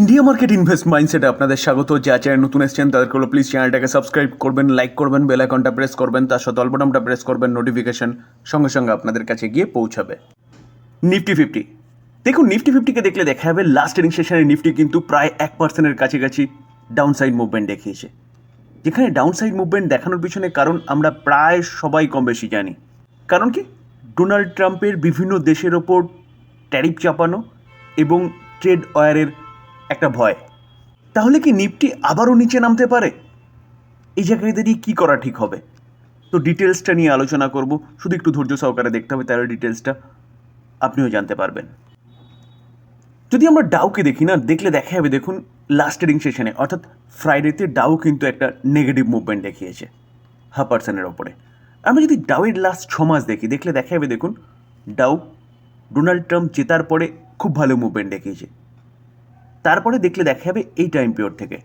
India market invest মাইন্ডসেটে আপনাদের স্বাগত। যা চ্যানেল নতুন এসছেন, তাদেরকে হলো প্লিজ চ্যানেলটাকে সাবস্ক্রাইব করবেন লাইক করবেন বেল আইকনটা প্রেস করবেন, তার সাথে অল্পটামটা প্রেস করবেন নোটিফিকেশন সঙ্গে সঙ্গে আপনাদের কাছে গিয়ে পৌঁছাবে। নিফটি ফিফটি দেখুন নিফটি ফিফটিকে দেখলে দেখা যাবে লাস্ট ইনিং সেশনে নিফটি কিন্তু প্রায় এক পার্সেন্টের কাছাকাছি ডাউন সাইড মুভমেন্ট দেখিয়েছে। যেখানে ডাউন সাইড মুভমেন্ট দেখানোর পিছনে কারণ আমরা প্রায় সবাই কম বেশি জানি। কারণ কি? ডোনাল্ড ট্রাম্পের বিভিন্ন দেশের ওপর ট্যারিফ চাপানো এবং ট্রেড ওয়ারের একটা ভয়। তাহলে কি নিফটি আবারও নিচে নামতে পারে? এই জায়গায় কী করা ঠিক হবে? তো ডিটেলসটা নিয়ে আলোচনা করব। শুধু একটু ধৈর্য সহকারে দেখতে হবে তাহলে ডিটেলসটা আপনিও জানতে পারবেন। যদি আমরা ডাউকে দেখি না, দেখলে দেখা যাবে, দেখুন লাস্ট ট্রেডিং সেশনে অর্থাৎ ফ্রাইডেতে ডাউ কিন্তু একটা নেগেটিভ মুভমেন্ট দেখিয়েছে হাফ পার্সেন্টের ওপরে। আমরা যদি ডাউয়ের লাস্ট ছ মাস দেখি, দেখলে দেখা যাবে, দেখুন, ডাউ ডোনাল্ড ট্রাম্প জেতার পরে খুব ভালো মুভমেন্ট দেখিয়েছে। তারপরে দেখলে দেখা যাবে এই টাইম পিরিয়ড থেকে।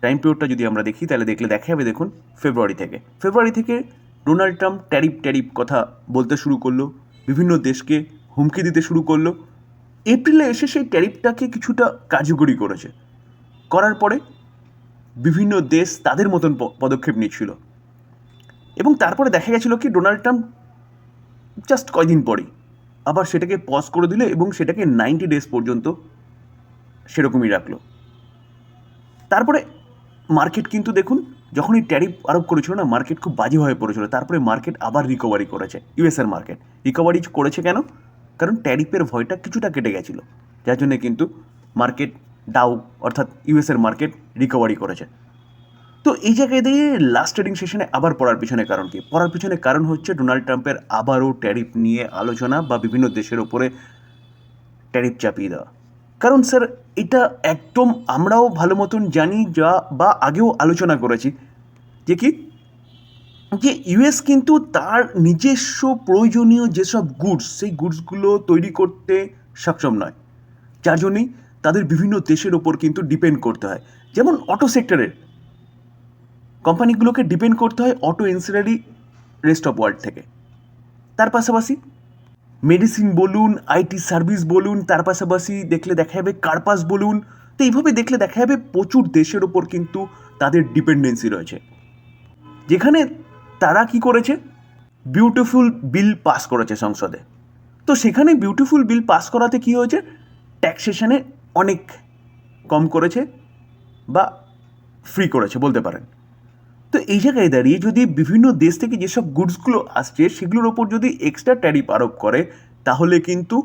টাইম পিরিয়ডটা যদি আমরা দেখি, তাহলে দেখলে দেখা যাবে দেখুন ফেব্রুয়ারি থেকে। ফেব্রুয়ারি থেকে ডোনাল্ড ট্রাম্প ট্যারিফ ট্যারিফ কথা বলতে শুরু করল, বিভিন্ন দেশকে হুমকি দিতে শুরু করল। এপ্রিলে এসে সেই ট্যারিফটাকে কিছুটা কার্যকরী করেছে। করার পরে বিভিন্ন দেশ তাদের মতন পদক্ষেপ নিচ্ছিল। এবং তারপরে দেখা গেছিল কি ডোনাল্ড ট্রাম্প জাস্ট কয়দিন পরেই আবার সেটাকে পজ করে দিলে এবং সেটাকে নাইনটি ডেজ পর্যন্ত সেরকমই রাখল। তারপরে মার্কেট কিন্তু দেখুন, যখনই ট্যারিফ আরোপ করেছিল না মার্কেট খুব বাজে হয়ে পড়েছিল। তারপরে মার্কেট আবার রিকভারি করেছে ইউএসএর মার্কেট রিকভারি করেছে কেন? কারণ ট্যারিফের ভয়টা কিছুটা কেটে গেছিল। যার জন্য কিন্তু মার্কেট ডাউ অর্থাৎ ইউএসএর মার্কেট রিকভারি করেছে। তো এই জায়গায় দিয়ে লাস্ট ট্রেডিং সেশনে আবার পড়ার পিছনে কারণ কি? পড়ার পিছনে কারণ হচ্ছে ডোনাল্ড ট্রাম্পের আবারও ট্যারিফ নিয়ে আলোচনা বা বিভিন্ন দেশের ওপরে ট্যারিফ চাপিয়ে দেওয়া। কারণ স্যার, এটা একদম আমরাও ভালো মতন জানি যা বা আগেও আলোচনা করেছি। যে কি? যে ইউএস কিন্তু তার নিজস্ব প্রয়োজনীয় যেসব গুডস, সেই গুডসগুলো তৈরি করতে সক্ষম নয়। যার জন্যই তাদের বিভিন্ন দেশের ওপর কিন্তু ডিপেন্ড করতে হয়। যেমন অটো সেক্টরের কোম্পানিগুলোকে ডিপেন্ড করতে হয় auto ancillary rest of world থেকে। তার পাশাপাশি মেডিসিন বলুন আইটি সার্ভিস বলুন, তার পাশাপাশি দেখলে দেখা যাবে কার্পাস বলুন, তো এইভাবে দেখলে দেখা যাবে প্রচুর দেশের ওপর কিন্তু তাদের ডিপেন্ডেন্সি রয়েছে। যেখানে তারা কি করেছে? বিউটিফুল বিল পাস করেছে সংসদে। তো সেখানে বিউটিফুল বিল পাস করাতে কি হয়েছে? ট্যাক্সেশনে অনেক কম করেছে বা ফ্রি করেছে, বলতে পারেন। তো এই জায়গায় দাঁড়িয়ে যদি বিভিন্ন দেশ থেকে যেসব গুডসগুলো আসছে, সেগুলোর ওপর যদি এক্সট্রা ট্যারিফ আরোপ করে, তাহলে কিন্তু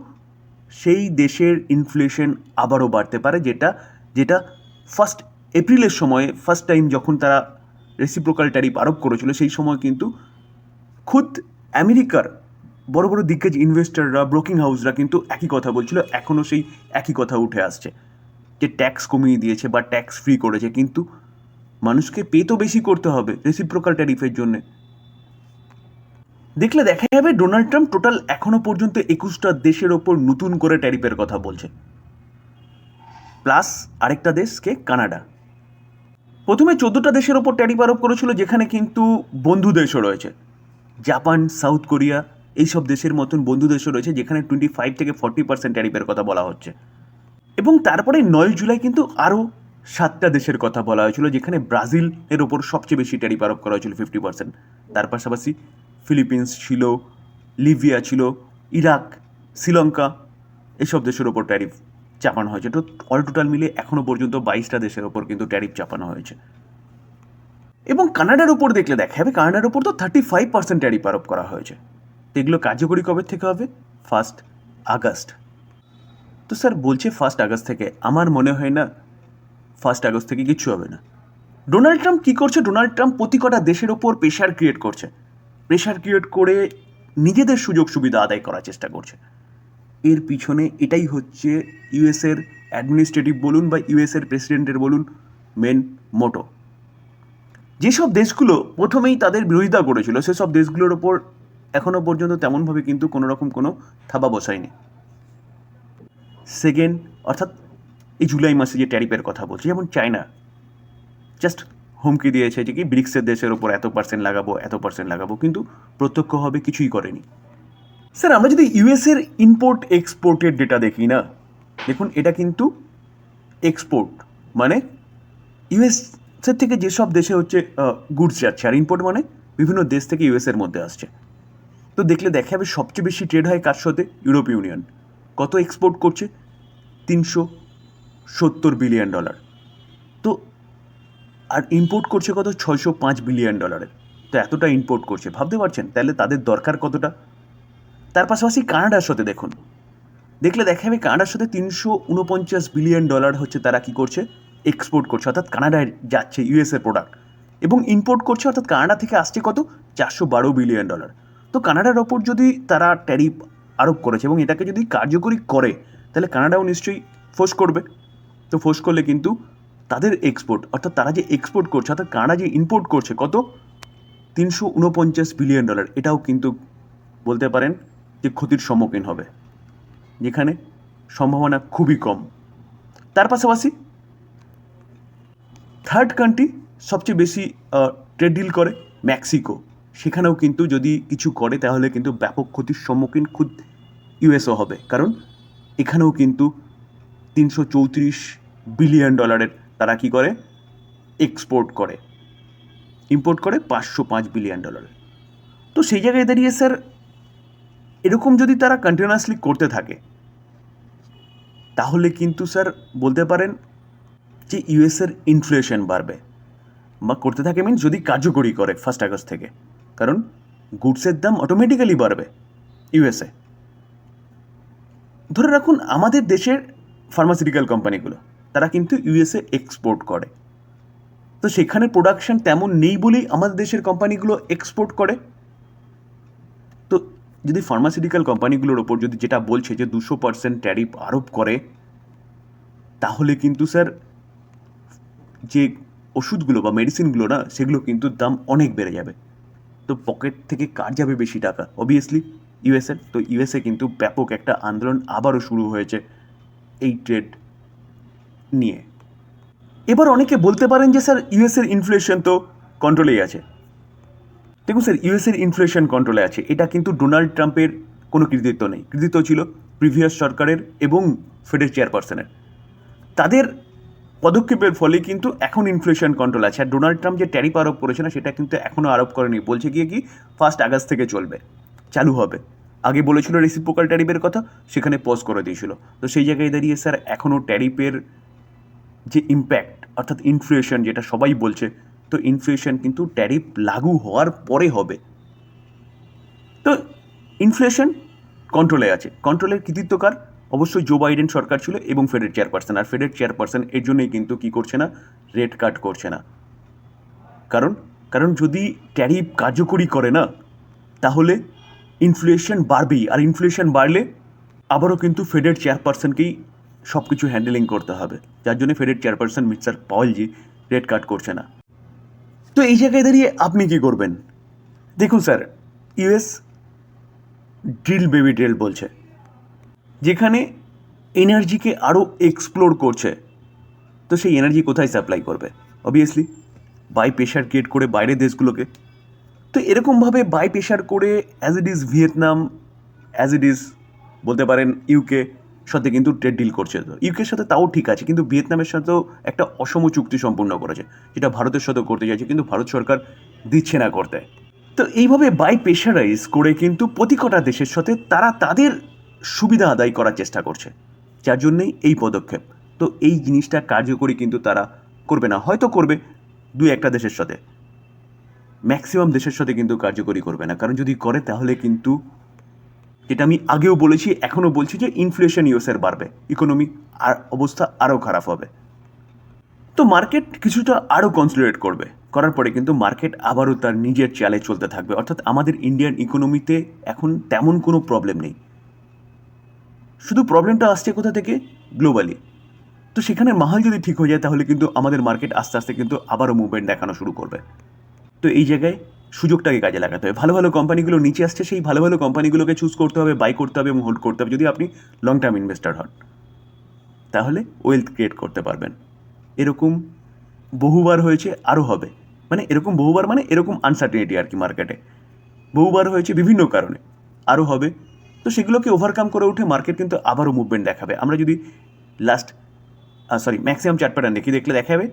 সেই দেশের ইনফ্লেশন আবারও বাড়তে পারে, যেটা যেটা ফার্স্ট এপ্রিলের সময়ে ফার্স্ট টাইম যখন তারা রেসিপ্রোকাল ট্যারিফ আরোপ করেছিল, সেই সময় কিন্তু খুদ আমেরিকার বড় বড় দিগ্গজ ইনভেস্টররা ব্রোকিং হাউসরা কিন্তু একই কথা বলছিল এখনও সেই একই কথা উঠে আসছে। যে ট্যাক্স কমিয়ে দিয়েছে বা ট্যাক্স ফ্রি করেছে, কিন্তু মানুষকে পে তো বেশি করতে হবে রেসিপ্রোকাল ট্যারিফের জন্য। দেখলে দেখা যাবে ডোনাল্ড ট্রাম্প টোটাল এখনও পর্যন্ত একুশটা দেশের ওপর নতুন করে ট্যারিফের কথা বলছে। প্লাস আরেকটা দেশকে কানাডা। প্রথমে চোদ্দোটা দেশের ওপর ট্যারিফ আরোপ করেছিল, যেখানে কিন্তু বন্ধু দেশও রয়েছে। জাপান, সাউথ কোরিয়া, এইসব দেশের মতন বন্ধু দেশও রয়েছে, যেখানে টোয়েন্টি ফাইভ থেকে ফর্টি পার্সেন্ট ট্যারিফের কথা বলা হচ্ছে। এবং তারপরে নয় জুলাই কিন্তু আরও সাতটা দেশের কথা বলা হয়েছিল, যেখানে ব্রাজিল এর ওপর সবচেয়ে বেশি ট্যারিফ আরোপ করা হয়েছিল ফিফটি পার্সেন্ট তার পাশাপাশি ফিলিপিন্স ছিল, লিবিয়া ছিল, ইরাক, শ্রীলঙ্কা, এসব দেশের ওপর ট্যারিফ চাপানো হয়েছে। তো অল টোটাল মিলে এখনও পর্যন্ত বাইশটা দেশের ওপর কিন্তু ট্যারিফ চাপানো হয়েছে। এবং কানাডার ওপর দেখলে দেখা যাবে কানাডার ওপর তো থার্টি ফাইভ পার্সেন্ট ট্যারিফ আরোপ করা হয়েছে। তো এগুলো কার্যকরী কবে থেকে হবে? First August. তো স্যার বলছে ফার্স্ট আগস্ট থেকে। আমার মনে হয় না ফার্স্ট আগস্ট থেকে কিচ্ছু হবে না। ডোনাল্ড ট্রাম্প কী করছে? ডোনাল্ড ট্রাম্প প্রতি কটা দেশের ওপর প্রেশার ক্রিয়েট করছে। প্রেশার ক্রিয়েট করে নিজেদের সুযোগ সুবিধা আদায় করার চেষ্টা করছে। এর পিছনে এটাই হচ্ছে ইউএসের অ্যাডমিনিস্ট্রেটিভ বলুন বা ইউএসের প্রেসিডেন্টের বলুন মেন মোটো যেসব দেশগুলো প্রথমেই তাদের বিরোধিতা করেছিল, সেসব দেশগুলোর ওপর এখনও পর্যন্ত তেমনভাবে কিন্তু কোনো রকম কোনো থাবা বসায়নি। সেকেন্ড অর্থাৎ এই জুলাই মাসে যে ট্যারিফের কথা বলছি, যেমন চায়না জাস্ট হুমকি দিয়েছে যে কি ব্রিক্সের দেশের ওপর এত পার্সেন্ট লাগাবো, এত পার্সেন্ট লাগাবো, কিন্তু প্রত্যক্ষভাবে কিছুই করেনি। স্যার, আমরা যদি ইউএসের ইম্পোর্ট এক্সপোর্টের ডেটা দেখি না, দেখুন এটা কিন্তু এক্সপোর্ট মানে ইউএসের থেকে যেসব দেশে হচ্ছে গুডস যাচ্ছে, আর ইম্পোর্ট মানে বিভিন্ন দেশ থেকে ইউএসের মধ্যে আসছে। তো দেখলে দেখা যাবে সবচেয়ে বেশি ট্রেড হয় কার সাথে? ইউরোপ ইউনিয়ন কত এক্সপোর্ট করছে? তিনশো সত্তর বিলিয়ন ডলার তো, আর ইম্পোর্ট করছে কত? ছয়শো পাঁচ বিলিয়ন ডলারের তো এতটা ইম্পোর্ট করছে। ভাবতে পারছেন? তাহলে তাদের দরকার কতটা? তার পাশাপাশি কানাডার সাথে দেখুন। দেখলে দেখা যাবে কানাডার সাথে তিনশো উনপঞ্চাশ বিলিয়ন ডলার হচ্ছে তারা কি করছে? এক্সপোর্ট করছে। অর্থাৎ কানাডায় যাচ্ছে ইউএসএ প্রোডাক্ট এবং ইম্পোর্ট করছে অর্থাৎ কানাডা থেকে আসছে কত? চারশো বারো বিলিয়ন ডলার তো কানাডার ওপর যদি তারা ট্যারিফ আরোপ করেছে এবং এটাকে যদি কার্যকরী করে, তাহলে কানাডাও নিশ্চয়ই ফোর্স করবে। তো ফোর্স করলে কিন্তু তাদের এক্সপোর্ট অর্থাৎ তারা যে এক্সপোর্ট করছে, অর্থাৎ কানাডা যে ইম্পোর্ট করছে কত? তিনশো উনপঞ্চাশ বিলিয়ন ডলার এটাও কিন্তু বলতে পারেন যে ক্ষতির সম্মুখীন হবে, যেখানে সম্ভাবনা খুবই কম। তার পাশাপাশি থার্ড কান্ট্রি সবচেয়ে বেশি ট্রেড ডিল করে, মেক্সিকো। সেখানেও কিন্তু যদি কিছু করে, তাহলে কিন্তু ব্যাপক ক্ষতির সম্মুখীন খুদ ইউএসও হবে। কারণ এখানেও কিন্তু তিনশো চৌত্রিশ বিলিয়ন ডলারের। তারা কি করে? এক্সপোর্ট করে। ইম্পোর্ট করে পাঁচশো পাঁচ বিলিয়ন ডলার। তো সেই জায়গায় দাঁড়িয়ে স্যার এরকম যদি তারা কন্টিনিউয়াসলি করতে থাকে, তাহলে কিন্তু স্যার বলতে পারেন যে ইউএসের ইনফ্লেশন বাড়বে। বা করতে থাকে মিনস যদি কার্যকরী করে ফার্স্ট আগস্ট থেকে। কারণ গুডসের দাম অটোমেটিক্যালি বাড়বে ইউএসএ ধরে রাখুন, আমাদের দেশের ফার্মাসিউটিক্যাল কোম্পানিগুলো তারা কিন্তু ইউএসএ এক্সপোর্ট করে। তো সেখানে প্রোডাকশন তেমন নেই বলেই আমাদের দেশের কোম্পানিগুলো এক্সপোর্ট করে। তো যদি ফার্মাসিউটিক্যাল কোম্পানিগুলোর ওপর যদি যেটা বলছে যে দুশো পার্সেন্ট ট্যারিফ আরোপ করে, তাহলে কিন্তু স্যার যে ওষুধগুলো বা মেডিসিনগুলো না, সেগুলো কিন্তু দাম অনেক বেড়ে যাবে। তো পকেট থেকে কার যাবে বেশি টাকা? অবভিয়াসলি ইউএসএ তো ইউএসএ কিন্তু ব্যাপক একটা আন্দোলন আবারও শুরু হয়েছে। এই ট্রেড নিয়ে। এবার অনেকে বলতে পারেন যে, স্যার ইউএসের ইনফ্লেশন তো কন্ট্রোলেই আছে। দেখুন, স্যার ইউএসের ইনফ্লেশন কন্ট্রোলে আছে। এটা কিন্তু ডোনাল্ড ট্রাম্পের কোনো কৃতিত্ব নেই। কৃতিত্ব ছিল প্রিভিয়াস সরকারের এবং ফেডের চেয়ারপারসনের তাদের পদক্ষেপের ফলে কিন্তু এখন ইনফ্লেশন কন্ট্রোল আছে। আর ডোনাল্ড ট্রাম্প যে ট্যারিফ আরোপ করেছে না, সেটা কিন্তু এখনও আরোপ করেনি। বলছে গিয়ে কি ফার্স্ট আগস্ট থেকে চলবে। চালু হবে। আগে বলেছিল রেসিপ্রোকাল ট্যারিফের কথা, সেখানে পজ করে দিয়েছিল। তো সেই জায়গায় দাঁড়িয়ে স্যার এখনও ট্যারিফের যে ইম্প্যাক্ট অর্থাৎ ইনফ্লুয়েশন যেটা সবাই বলছে, তো ইনফ্লুয়েশন কিন্তু ট্যারিফ লাগু হওয়ার পরে হবে। তো ইনফ্লেশন কন্ট্রোলে আছে। কন্ট্রোলের কৃতিত্বকার অবশ্যই জো বাইডেন সরকার ছিল এবং ফেডের চেয়ারপারসন আর ফেডের চেয়ারপারসন এর জন্যই কিন্তু কী করছে না? রেট কাট করছে না। কারণ? কারণ যদি ট্যারিফ কার্যকরী করে না, তাহলে ইনফ্লেশন বাড়বেই, আর ইনফ্লুয়েশন বাড়লে আবারও কিন্তু ফেডের চেয়ারপারসনকেই সব কিছু হ্যান্ডেলিং করতে হবে। যার জন্য ফেডের চেয়ারপারসন মিস্টার পাওয়েলজি রেড কাট করছে না। তো এই জায়গায় দাঁড়িয়ে আপনি কি করবেন? দেখুন sir US drill baby drill বলছে, যেখানে এনার্জিকে আরও এক্সপ্লোর করছে। তো সেই এনার্জি কোথায় সাপ্লাই করবে? অবভিয়াসলি বাই প্রেশার ক্রিয়েট করে বাইরের দেশগুলোকে তো এরকমভাবে বাই প্রেশার করে as it is Vietnam as it is বলতে পারেন ইউকে সাথে কিন্তু ট্রেড ডিল করছে। তো ইউকের সাথে তাও ঠিক আছে, কিন্তু ভিয়েতনামের সাথেও একটা অসম চুক্তি সম্পূর্ণ করেছে, যেটা ভারতের সাথেও করতে চাইছে, কিন্তু ভারত সরকার দিচ্ছে না করতে। তো এইভাবে বাই প্রেশারাইজ করে কিন্তু প্রতি কটা দেশের সাথে তারা তাদের সুবিধা আদায় করার চেষ্টা করছে, যার জন্যেই এই পদক্ষেপ। তো এই জিনিসটা কার্যকরী কিন্তু তারা করবে না, হয়তো করবে দুই একটা দেশের সাথে। ম্যাক্সিমাম দেশের সাথে কিন্তু কার্যকরী করবে না। কারণ যদি করে, তাহলে কিন্তু যেটা আমি আগেও বলেছি, এখনও বলছি যে ইনফ্লেশন ইউএসের বাড়বে। ইকোনমি আর অবস্থা আরও খারাপ হবে। তো মার্কেট কিছুটা আরও কনসিডারেট করবে। করার পরে কিন্তু মার্কেট আবারও তার নিজের চালে চলতে থাকবে। অর্থাৎ আমাদের ইন্ডিয়ান ইকোনমিতে এখন তেমন কোনো প্রবলেম নেই। শুধু প্রবলেমটা আসছে কোথা থেকে? গ্লোবালি তো সেখানে মাহাল যদি ঠিক হয়ে যায়, তাহলে কিন্তু আমাদের মার্কেট আস্তে আস্তে কিন্তু আবারও মুভমেন্ট দেখানো শুরু করবে। তো এই জায়গায় সুযোগটাকে কাজে লাগাতে হবে। ভালো ভালো কোম্পানিগুলো নিচে আসছে, সেই ভালো ভালো কোম্পানিগুলোকে চুজ করতে হবে বাই করতে হবে এবং হোল্ড করতে হবে। যদি আপনি লং টার্ম ইনভেস্টার হন, তাহলে ওয়েলথ ক্রিয়েট করতে পারবেন। এরকম বহুবার হয়েছে আরও হবে। মানে এরকম বহুবার মানে এরকম আনসার্টিনিটি আর কি মার্কেটে বহুবার হয়েছে বিভিন্ন কারণে আরও হবে। তো সেগুলোকে ওভারকাম করে উঠে মার্কেট কিন্তু আবারও মুভমেন্ট দেখাবে। আমরা যদি last sorry maximum chart pattern দেখি, দেখলে দেখা যাবে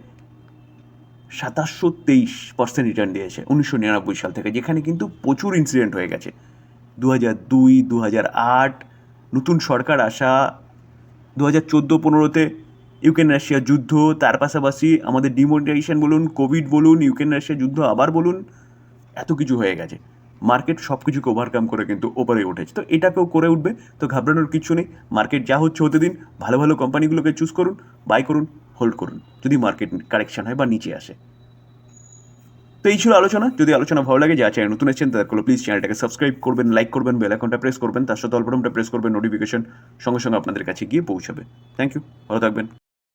সাতাশশো তেইশ পার্সেন্ট রিটার্ন দিয়েছে উনিশশো নিরানব্বই সাল থেকে, যেখানে কিন্তু প্রচুর ইনসিডেন্ট হয়ে গেছে। দু হাজার দুই দু হাজার আট, নতুন সরকার আসা দু হাজার চোদ্দ পনেরোতে ইউক্রেন রাশিয়া যুদ্ধ, তার পাশাপাশি আমাদের ডিমোনিটাইজেশন বলুন কোভিড বলুন, ইউক্রেন রাশিয়ার যুদ্ধ আবার বলুন, এত কিছু হয়ে গেছে। মার্কেট সব কিছুকে ওভারকাম করে কিন্তু ওপরে উঠেছে। তো এটাকেও করে উঠবে, তো ঘাবড়ানোর কিছু নেই। মার্কেট যা হচ্ছে হতে দিন ভালো ভালো কোম্পানিগুলোকে চুজ করুন বাই করুন হোল্ড করুন, যদি মার্কেট কারেকশন হয় বা নিচে আসে। তো এই ছিল আলোচনা। যদি আলোচনা ভালো লাগে যা চ্যানেল নতুন এসেছেন, তাদের প্লিজ চ্যানেলটাকে সাবস্ক্রাইব করবেন লাইক করবেন বেল আইকনটা প্রেস করবেন, তার সাথে অল্পটমটা প্রেস করবেন নোটিফিকেশন সঙ্গে সঙ্গে আপনাদের কাছে গিয়ে পৌঁছাবে। থ্যাংক ইউ ভালো থাকবেন।